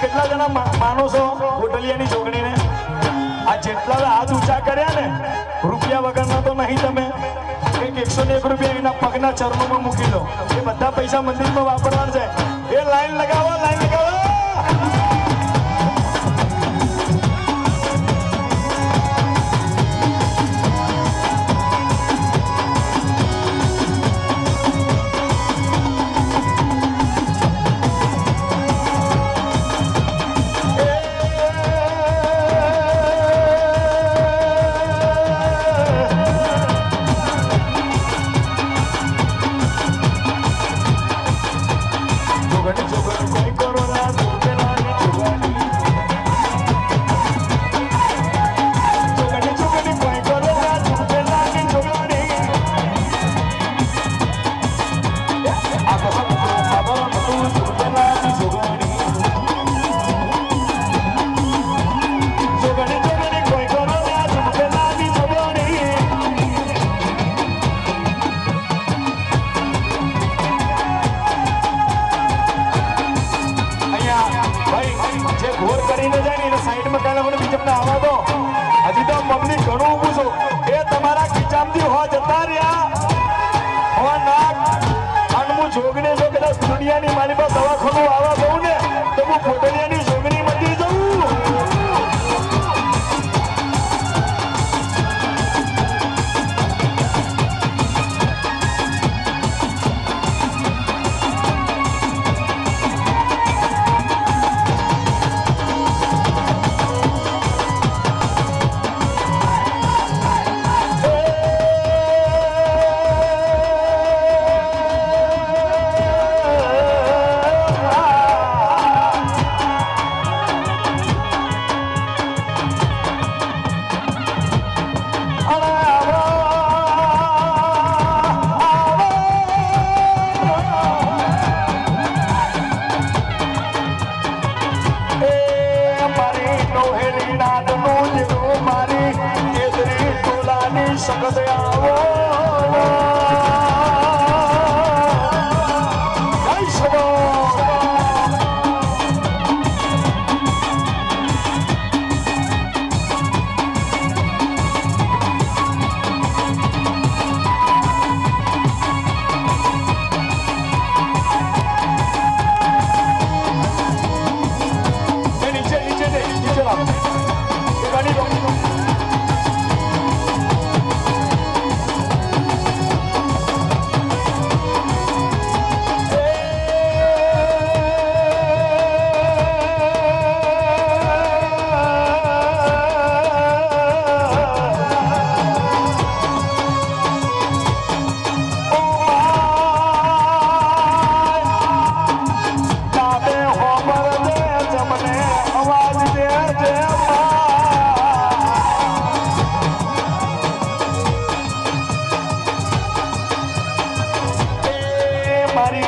કેટલા જણા માનો છો કોટલિયાની ચોકડીને? આ જેટલા હાથ ઊંચા કર્યા ને, રૂપિયા વગરના તો નહીં તમે. એક એકસો ને એક રૂપિયા એના પગના ચરણોમાં મૂકી દો. એ બધા પૈસા મંદિરમાં વાપરવાના છે. એ લાઈન લગાવો, લાઈન તો સગત આવો.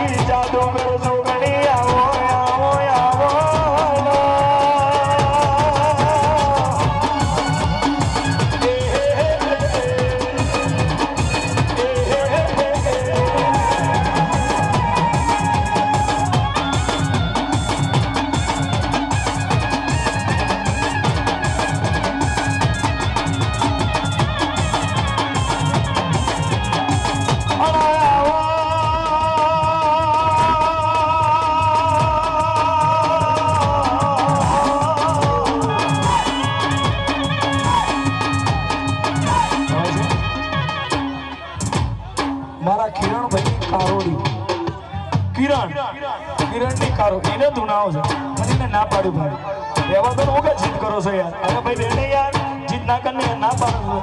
એ મારી કિરણ કિરણની કારો, એને ધુણાવો છે અને એને ના પાડ્યું ભાઈ રહેવા તો હું કે જીત કરો છો યાર? અરે ભાઈ રેડે યાર જીત ના કરીને ના પાડો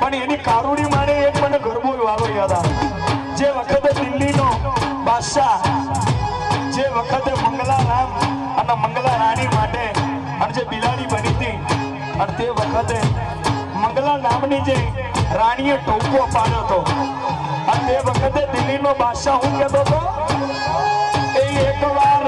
પણ એની કારુડી માને એક મને ગરબો વાળો યાદ આવે. જે વખતે દિલ્હીનો બાદશાહ, જે વખતે મંગલા રામ અને મંગલા રાણી માટે, અને જે બિલાડી બની હતી, અને તે વખતે મંગલા નામની જે રાણીએ ટોપો પાડ્યો હતો અને એ વખતે દિલ્હીનો બાદશાહ હું કહેતો હતો એ એક વાર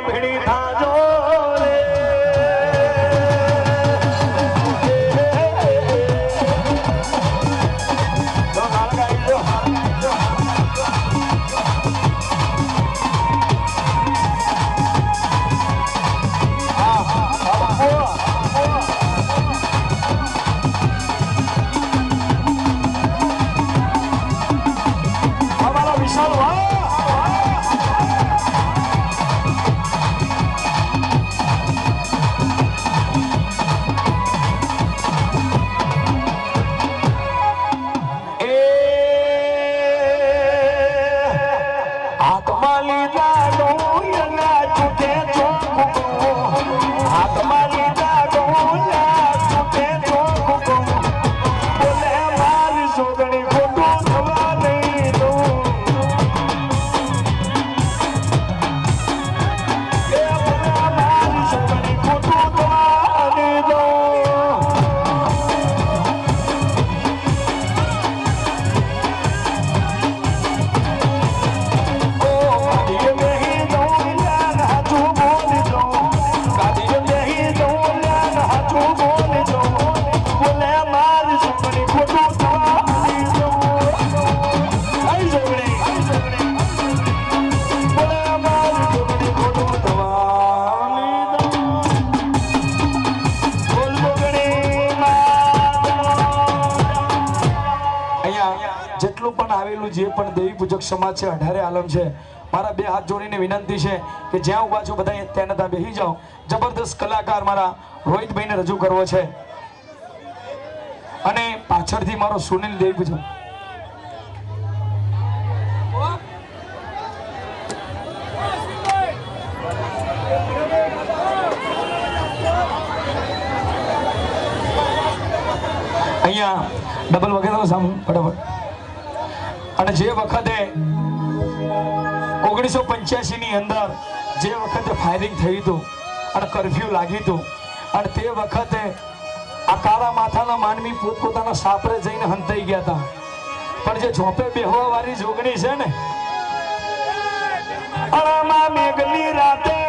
ಮಿಡಿದ દેવી પૂજક સમાજ છે અઢારે આલમ છે. મારા બે હાથ જોડીને વિનંતી છે કે જ્યાં ઊભા છો બધા ત્યાં ત્યાં બેસી જાઓ. જબરદસ્ત કલાકાર મારા રોહિતભાઈને રજૂ કરવો છે. અને પાછળથી મારો સુનિલ દેવી પૂજક અહીંયા ડબલ વગેરે સામુ ફટાફટ. અને જે વખતે ઓગણીસો ની અંદર જે વખતે ફાયરિંગ થયું હતું અને કરફ્યુ લાગ્યું હતું અને તે વખતે આ કાળા માથાના માનવી પોતપોતાના સાપરે જઈને હંતાઈ ગયા હતા. પણ જે ઝોપે બેહવા વાળી જોગણી છે ને અળામાં મેઘલી રાતે